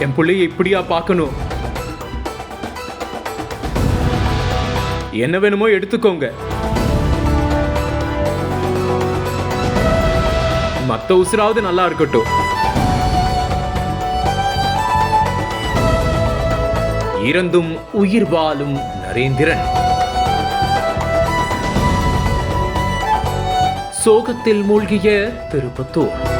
என் பிள்ளைய இப்படியா பார்க்கணும்? என்ன வேணுமோ எடுத்துக்கோங்க. மத்த உசுராவது நல்லா இருக்கட்டும். இறந்தும் உயிர் வாழும் நரேந்திரன். சோகத்தில் மூழ்கிய திருப்பத்தூர்.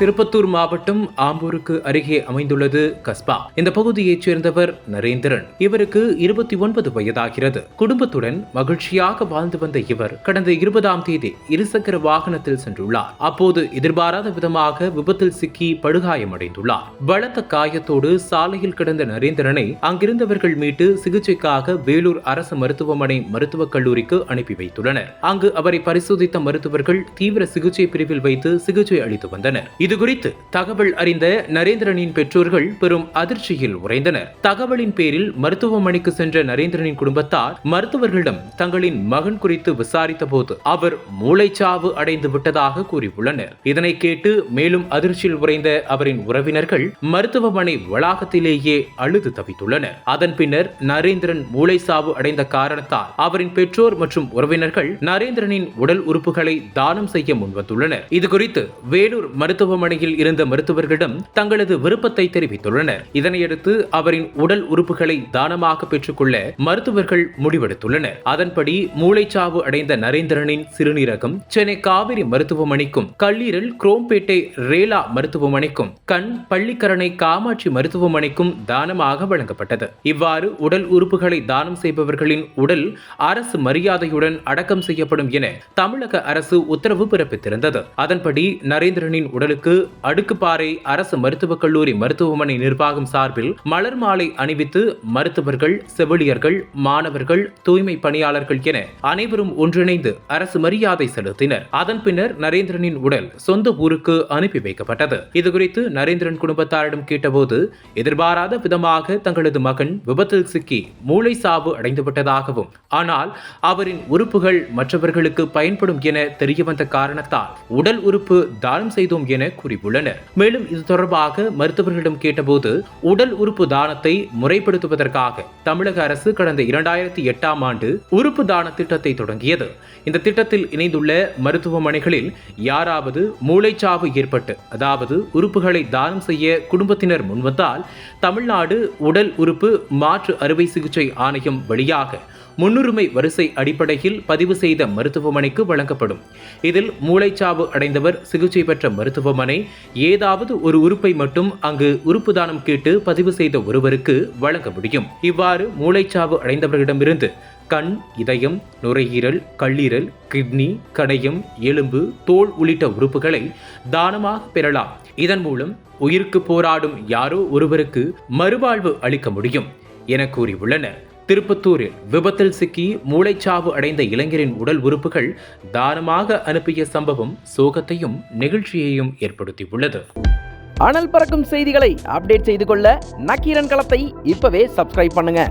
திருப்பத்தூர் மாவட்டம் ஆம்பூருக்கு அருகே அமைந்துள்ளது கஸ்பா. இந்த பகுதியைச் சேர்ந்தவர் நரேந்திரன். இவருக்கு இருபத்தி ஒன்பது வயதாகிறது. குடும்பத்துடன் மகிழ்ச்சியாக வாழ்ந்து வந்த இவர் கடந்த இருபதாம் தேதி இருசக்கர வாகனத்தில் சென்றுள்ளார். அப்போது எதிர்பாராத விதமாக விபத்தில் சிக்கி படுகாயமடைந்துள்ளார். பலத்த காயத்தோடு சாலையில் கிடந்த நரேந்திரனை அங்கிருந்தவர்கள் மீட்டு சிகிச்சைக்காக வேலூர் அரசு மருத்துவமனை மருத்துவக் கல்லூரிக்கு அனுப்பி வைத்துள்ளனர். அங்கு அவரை பரிசோதித்த மருத்துவர்கள் தீவிர சிகிச்சை பிரிவில் வைத்து சிகிச்சை அளித்து வந்தனர். இதுகுறித்து தகவல் அறிந்த நரேந்திரனின் பெற்றோர்கள் பெரும் அதிர்ச்சியில் உறைந்தனர். தகவலின் பேரில் மருத்துவமனைக்கு சென்ற நரேந்திரனின் குடும்பத்தார் மருத்துவர்களிடம் தங்களின் மகன் குறித்து விசாரித்த போது அவர் மூளைச்சாவு அடைந்து விட்டதாக கூறியுள்ளனர். இதனை கேட்டு மேலும் அதிர்ச்சியில் உறைந்த அவரின் உறவினர்கள் மருத்துவமனை வளாகத்திலேயே அழுது தவித்துள்ளனர். அதன் பின்னர் நரேந்திரன் மூளைச்சாவு அடைந்த காரணத்தால் அவரின் பெற்றோர் மற்றும் உறவினர்கள் நரேந்திரனின் உடல் உறுப்புகளை தானம் செய்ய முன்வந்துள்ளனர். இதுகுறித்து வேலூர் மருத்துவ மருத்துவமனையில் இருந்த மருத்துவர்களிடம் தங்களது விருப்பத்தை தெரிவித்துள்ளனர். இதனையடுத்து அவரின் உடல் உறுப்புகளை தானமாக பெற்றுக்கொள்ள மருத்துவர்கள் முடிவெடுத்துள்ளனர். அதன்படி மூளைச்சாவு அடைந்த நரேந்திரனின் சிறுநீரகம் சென்னை காவிரி மருத்துவமனைக்கும் கல்லீரல் குரோம்பேட்டை ரேலா மருத்துவமனைக்கும் கண் பள்ளிக்கரணை காமாட்சி மருத்துவமனைக்கும் தானமாக வழங்கப்பட்டது. இவ்வாறு உடல் உறுப்புகளை தானம் செய்பவர்களின் உடல் அரசு மரியாதையுடன் அடக்கம் செய்யப்படும் என தமிழக அரசு உத்தரவு பிறப்பித்திருந்தது. அதன்படி நரேந்திரனின் உடலுக்கு அடுக்குப்பாறை அரசு மருத்துவக் கல்லூரி மருத்துவமனை நிர்வாகம் சார்பில் மலர் மாலை அணிவித்து மருத்துவர்கள் செவிலியர்கள் மாணவர்கள் தூய்மை பணியாளர்கள் என அனைவரும் ஒன்றிணைந்து அரசு மரியாதை செலுத்தினர். அதன் பின்னர் நரேந்திரனின் உடல் சொந்த ஊருக்கு அனுப்பி வைக்கப்பட்டது. இதுகுறித்து நரேந்திரன் குடும்பத்தாரிடம் கேட்டபோது எதிர்பாராத விதமாக தங்களது மகன் விபத்தில் சிக்கி மூளை சாவு அடைந்துவிட்டதாகவும் ஆனால் அவரின் உறுப்புகள் மற்றவர்களுக்கு பயன்படும் என தெரியவந்த காரணத்தால் உடல் உறுப்பு தானம் செய்தோம் என கூறியுள்ளனர். மேலும் இது தொடர்பாக மருத்துவர்களிடம் கேட்டபோது உடல் உறுப்பு தானத்தை முறைப்படுத்துவதற்காக தமிழக அரசு கடந்த இரண்டாயிரத்தி எட்டாம் ஆண்டு உறுப்பு தான திட்டத்தை தொடங்கியது. இந்த திட்டத்தில் இணைந்துள்ள மருத்துவமனைகளில் யாராவது மூளைச்சாவு ஏற்பட்டு அதாவது உறுப்புகளை தானம் செய்ய குடும்பத்தினர் முன்வந்தால் தமிழ்நாடு உடல் உறுப்பு மாற்று அறுவை சிகிச்சை ஆணையம் வழியாக முன்னுரிமை வரிசை அடிப்படையில் பதிவு செய்த மருத்துவமனைக்கு வழங்கப்படும். இதில் மூளைச்சாவு அடைந்தவர் சிகிச்சை பெற்ற மருத்துவமனை மருத்துவமனை ஏதாவது ஒரு உறுப்பை மட்டும் அங்கு உறுப்பு தானம் கேட்டு பதிவு செய்த ஒருவருக்கு வழங்க முடியும். இவ்வாறு மூளைச்சாவு அடைந்தவர்களிடமிருந்து கண் இதயம் நுரையீரல் கல்லீரல் கிட்னி கணையம் எலும்பு தோல் உள்ளிட்ட உறுப்புகளை தானமாக பெறலாம். இதன் மூலம் உயிருக்கு போராடும் யாரோ ஒருவருக்கு மறுவாழ்வு அளிக்க முடியும் என கூறியுள்ளனர். திருப்பத்தூரில் விபத்தில் சிக்கி மூளைச்சாவு அடைந்த இளைஞரின் உடல் உறுப்புகள் தானமாக அனுப்பிய சம்பவம் சோகத்தையும் நெகிழ்ச்சியையும் ஏற்படுத்தியுள்ளது. அனல் பறக்கும் செய்திகளை அப்டேட் செய்து கொள்ள நக்கீரன் களத்தை இப்பவே சப்ஸ்கிரைப் பண்ணுங்க.